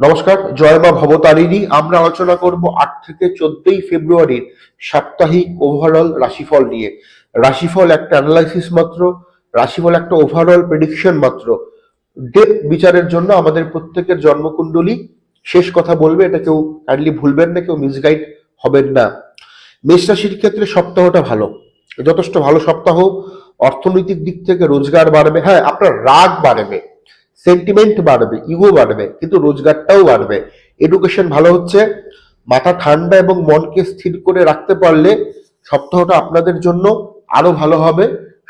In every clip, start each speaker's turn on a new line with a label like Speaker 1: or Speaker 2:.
Speaker 1: নমস্কার, জয় মা ভবতারিণী। আমরা আলোচনা করব আট থেকে চোদ্দই ফেব্রুয়ারির সাপ্তাহিক ওভারঅল রাশিফল নিয়ে। রাশিফল একটা অ্যানালাইসিস মাত্র, রাশিফল একটা ওভারঅল প্রেডিকশন মাত্র। ডেপ বিচারের জন্য আমাদের প্রত্যেকের জন্মকুণ্ডলী। শেষ কথা বলবে, এটা কেউ কাইন্ডলি ভুলবেন না, কেউ মিসগাইড হবেন না। মেষ রাশির ক্ষেত্রে সপ্তাহটা ভালো। যথেষ্ট ভালো সপ্তাহ। অর্থনৈতিক দিক থেকে রোজগার বাড়বে। হ্যাঁ আপনার রাগ বাড়বে। সেন্টিমেন্ট বাড়বে ইগো বাড়বে, কিন্তু রোজগারটাও বাড়বে। এডুকেশন ভালো হচ্ছে, মাথা ঠান্ডা এবং মনকে স্থির করে রাখতে পারলে সপ্তাহটা আপনাদের জন্য আরও ভালো হবে,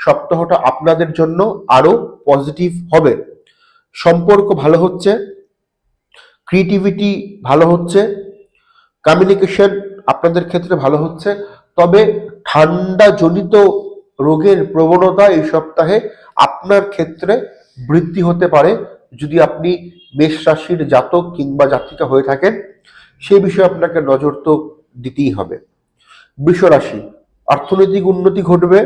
Speaker 1: সপ্তাহটা আপনাদের জন্য আরও পজিটিভ হবে। সম্পর্ক ভালো হচ্ছে ক্রিয়েটিভিটি ভালো হচ্ছে কমিউনিকেশন আপনাদের ক্ষেত্রে ভালো হচ্ছে, তবে ঠান্ডা জনিত রোগের প্রবণতা এই সপ্তাহে আপনার ক্ষেত্রে বৃদ্ধি হতে পারে যদি আপনি মেষ রাশির জাতক কিংবা জাতিকা হয়ে থাকেন সেই বিষয়ে আপনাকে নজর তো দিতেই হবে। বৃষ রাশি, অর্থনৈতিক উন্নতি ঘটবে,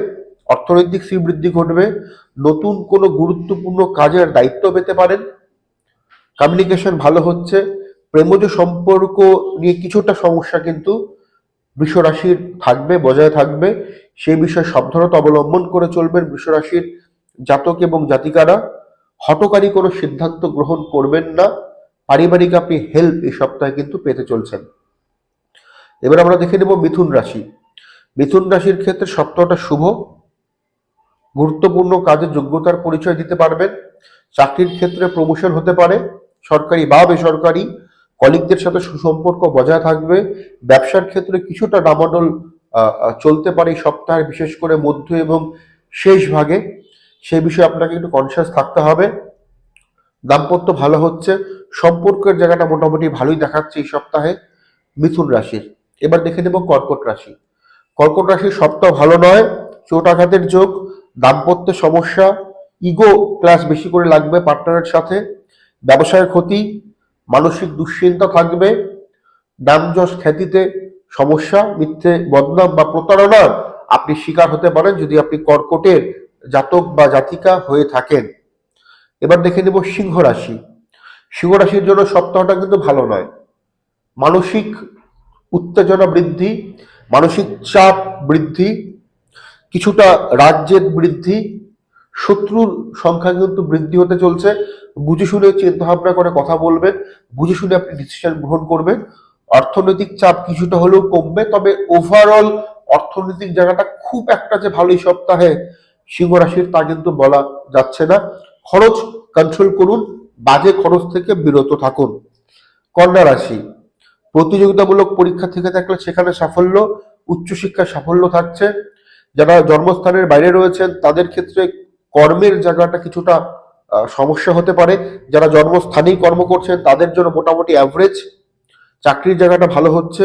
Speaker 1: অর্থনৈতিক শ্রীবৃদ্ধি ঘটবে, নতুন কোনো গুরুত্বপূর্ণ কাজের দায়িত্ব পেতে পারেন কমিউনিকেশন ভালো হচ্ছে, প্রেমজ সম্পর্ক নিয়ে কিছুটা সমস্যা কিন্তু বৃষ রাশির থাকবে, বজায় থাকবে। সেই বিষয়ে সাবধানতা অবলম্বন করে চলবেন বৃষ রাশির জাতক এবং জাতিকারা। হটকারী কোনো সিদ্ধান্ত গ্রহণ করবেন না। পারিবারিক আপনি হেল্প এই সপ্তাহে কিন্তু পেতে চলছেন। এবার আমরা দেখে নেব মিথুন রাশি। মিথুন রাশির ক্ষেত্রে সপ্তাহটা শুভ। গুরুত্বপূর্ণ কাজে যোগ্যতার পরিচয় দিতে পারবেন। চাকরির ক্ষেত্রে প্রমোশন হতে পারে। সরকারি বা বেসরকারি কলিগদের সাথে সুসম্পর্ক বজায় থাকবে। ব্যবসার ক্ষেত্রে কিছুটা ডামাডোল চলতে পারে সপ্তাহের বিশেষ করে মধ্য এবং শেষ ভাগে। সেই বিষয়ে আপনাকে একটু কনসিয়াস থাকতে হবে। দাম্পত্য ভালো হচ্ছে। সম্পর্কের জায়গাটা মোটামুটি ভালোই দেখাচ্ছে এই সপ্তাহে মিথুন রাশির। এবার দেখে নেব কর্কট রাশি। কর্কট রাশির সপ্তাহ ভালো নয়, চোট আঘাতের যোগ, দাম্পত্য সমস্যা ইগো ক্লাস বেশি করে লাগবে পার্টনারের সাথে, ব্যবসায়ের ক্ষতি, মানসিক দুশ্চিন্তা থাকবে নাম খ্যাতিতে সমস্যা, মিথ্যে বদনাম বা প্রতারণার আপনি শিকার হতে পারেন যদি আপনি কর্কটের জাতক বা জাতিকা হয়ে থাকেন। এবার দেখে নেব সিংহ রাশি। সিংহ রাশির জন্য সপ্তাহটা কিন্তু ভালো নয়। মানসিক উত্তেজনা বৃদ্ধি, মানসিক চাপ বৃদ্ধি, কিছুটা রাজ্যের বৃদ্ধি, শত্রুর সংখ্যা কিন্তু বৃদ্ধি হতে চলছে। বুঝে শুনে চিন্তা ভাবনা করে কথা বলবেন, বুঝে শুনে আপনি ডিসিশন গ্রহণ করবেন। অর্থনৈতিক চাপ কিছুটা হলেও কমবে, তবে ওভারঅল অর্থনৈতিক জায়গাটা খুব একটা যে ভালো এই সপ্তাহে সিংহ রাশির তা কিন্তু বলা যাচ্ছে না। খরচ কন্ট্রোল করুন, বাজে খরচ থেকে বিরত থাকুন। কন্যা রাশি, প্রতিযোগিতামূলক পরীক্ষা থেকে থাকলে সেখানে সাফল্য উচ্চশিক্ষায় সাফল্য থাকছে। যারা জন্মস্থানের বাইরে রয়েছেন, তাদের ক্ষেত্রে কর্মের জায়গাটা কিছুটা সমস্যা হতে পারে। যারা জন্মস্থানেই কর্ম করছেন, তাদের জন্য মোটামুটি অ্যাভারেজ চাকরির জায়গাটা ভালো হচ্ছে।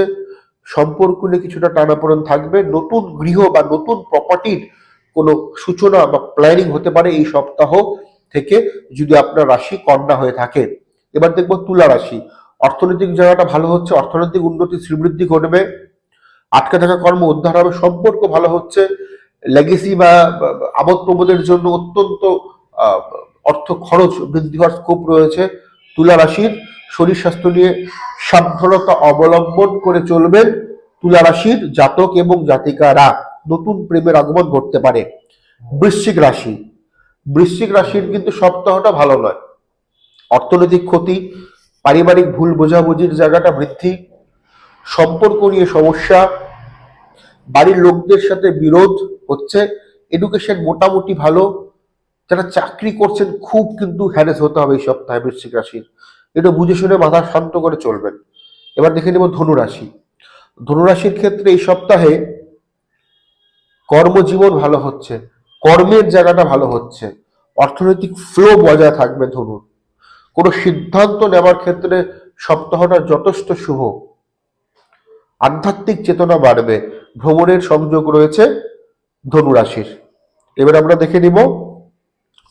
Speaker 1: সম্পর্ক নিয়ে কিছুটা টানাপোড়েন থাকবে। নতুন গৃহ বা নতুন প্রপার্টির কোনো সূচনা বা প্ল্যানিং হতে পারে এই সপ্তাহ থেকে যদি আপনার রাশি কন্যা হয়ে থাকে। এবার দেখব তুলা রাশি। অর্থনৈতিক জায়গাটা ভালো হচ্ছে, অর্থনৈতিক উন্নতি, শ্রীবৃদ্ধি ঘটবে। আটকে থাকা কর্ম উদ্ধার হবে, সম্পর্ক ভালো হচ্ছে। লেগেসি বা আমোদ প্রমোদের জন্য অত্যন্ত অর্থ খরচ, বৃদ্ধি হওয়ার স্কোপ রয়েছে। তুলা রাশির শরীর স্বাস্থ্য নিয়ে সাবধানতা অবলম্বন করে চলবেন। তুলা রাশির জাতক এবং জাতিকারা। নতুন প্রেমের আগমন ঘটতে পারে। বৃশ্চিক রাশি। বৃশ্চিক রাশির কিন্তু সপ্তাহটা ভালো নয়। অর্থনৈতিক ক্ষতি, পারিবারিক ভুল বোঝাবুঝির জায়গাটা বৃদ্ধি, সম্পর্ক নিয়ে সমস্যা, বাড়ির লোকদের সাথে বিরোধ হচ্ছে এডুকেশন মোটামুটি ভালো, যারা চাকরি করছেন খুব কিন্তু হ্যারেস হতে হবে এই সপ্তাহে বৃশ্চিক রাশির। এটা বুঝে শুনে মাথা শান্ত করে চলবেন। এবার দেখে নেব ধনুরাশি ধনুরাশির ক্ষেত্রে এই সপ্তাহে কর্মজীবন ভালো হচ্ছে, কর্মের জায়গাটা ভালো হচ্ছে, অর্থনৈতিক ফ্লো বজায় থাকবে ধনুর কোনো সিদ্ধান্ত নেওয়ার ক্ষেত্রে সপ্তাহটা যথেষ্ট শুভ। আধ্যাত্মিক চেতনা বাড়বে, ভ্রমণের সংযোগ রয়েছে ধনুরাশির। এবার আমরা দেখে নিব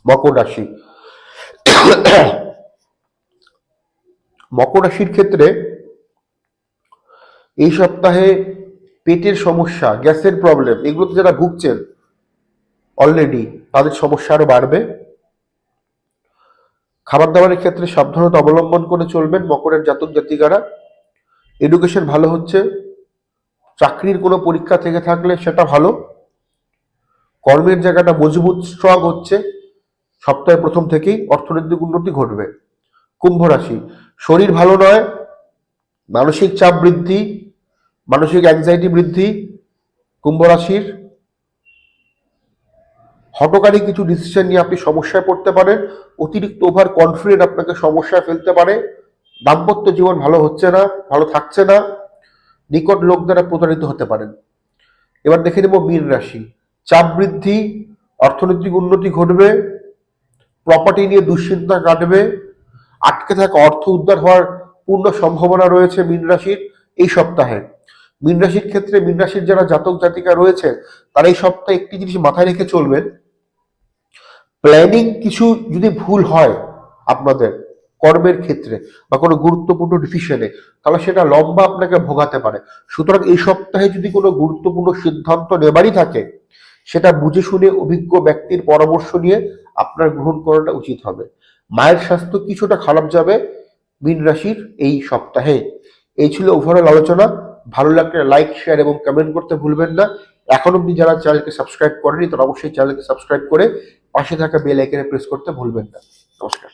Speaker 1: মকর রাশি। মকর রাশির ক্ষেত্রে এই সপ্তাহে পেটের সমস্যা, গ্যাসের প্রবলেম এগুলোতে যারা ভুগছেন অলরেডি তাদের সমস্যা আরও বাড়বে। খাবার দাবারের ক্ষেত্রে সাবধানতা অবলম্বন করে চলবেন মকরের জাতক জাতিকারা। এডুকেশন ভালো হচ্ছে, চাকরির কোনো পরীক্ষা থেকে থাকলে সেটা ভালো। কর্মের জায়গাটা মজবুত স্ট্রং হচ্ছে, সপ্তাহের প্রথম থেকেই অর্থনৈতিক উন্নতি ঘটবে। কুম্ভ রাশি, শরীর ভালো নয়, মানসিক চাপ বৃদ্ধি মানসিক অ্যাংজাইটি বৃদ্ধি, কুম্ভ রাশির। হটকারী কিছু ডিসিশন নিয়ে আপনি সমস্যায় পড়তে পারেন, অতিরিক্ত ওভার কনফিডেন্ট আপনাকে সমস্যায় ফেলতে পারে। দাম্পত্য জীবন ভালো হচ্ছে না, ভালো থাকছে না, নিকট লোক দ্বারা প্রতারিত হতে পারেন। এবার দেখে নেব মীন রাশি। চাপ বৃদ্ধি, অর্থনৈতিক উন্নতি ঘটবে প্রপার্টি নিয়ে দুশ্চিন্তা কাটবে, আটকে থাকা অর্থ উদ্ধার হওয়ার পূর্ণ সম্ভাবনা রয়েছে মীন রাশির এই সপ্তাহে। মীন রাশির ক্ষেত্রে মীন রাশির যারা জাতক জাতিকা রয়েছে, তারা এই সপ্তাহে একটি জিনিস মাথায় রেখে চলবেন প্ল্যানিং কিছু যদি ভুল হয় আপনাদের কর্মের ক্ষেত্রে বা কোনো গুরুত্বপূর্ণ ডিসিশনে তাহলে সেটা লম্বা আপনাকে ভোগাতে পারে। সুতরাং এই সপ্তাহে যদি কোনো গুরুত্বপূর্ণ সিদ্ধান্ত নেবারই থাকে, সেটা বুঝে শুনে অভিজ্ঞ ব্যক্তির পরামর্শ নিয়ে আপনার গ্রহণ করাটা উচিত হবে। মায়ের স্বাস্থ্য কিছুটা খারাপ যাবে মীন রাশির এই সপ্তাহে। এই ছিল ওভারঅল আলোচনা। ভালো লাগলে লাইক শেয়ার এবং কমেন্ট করতে ভুলবেন না। এখন অব্দি যারা চ্যানেলকে সাবস্ক্রাইব করেনি, তারা অবশ্যই চ্যানেলকে সাবস্ক্রাইব করে পাশে থাকা বেল আইকনে প্রেস করতে ভুলবেন না। নমস্কার।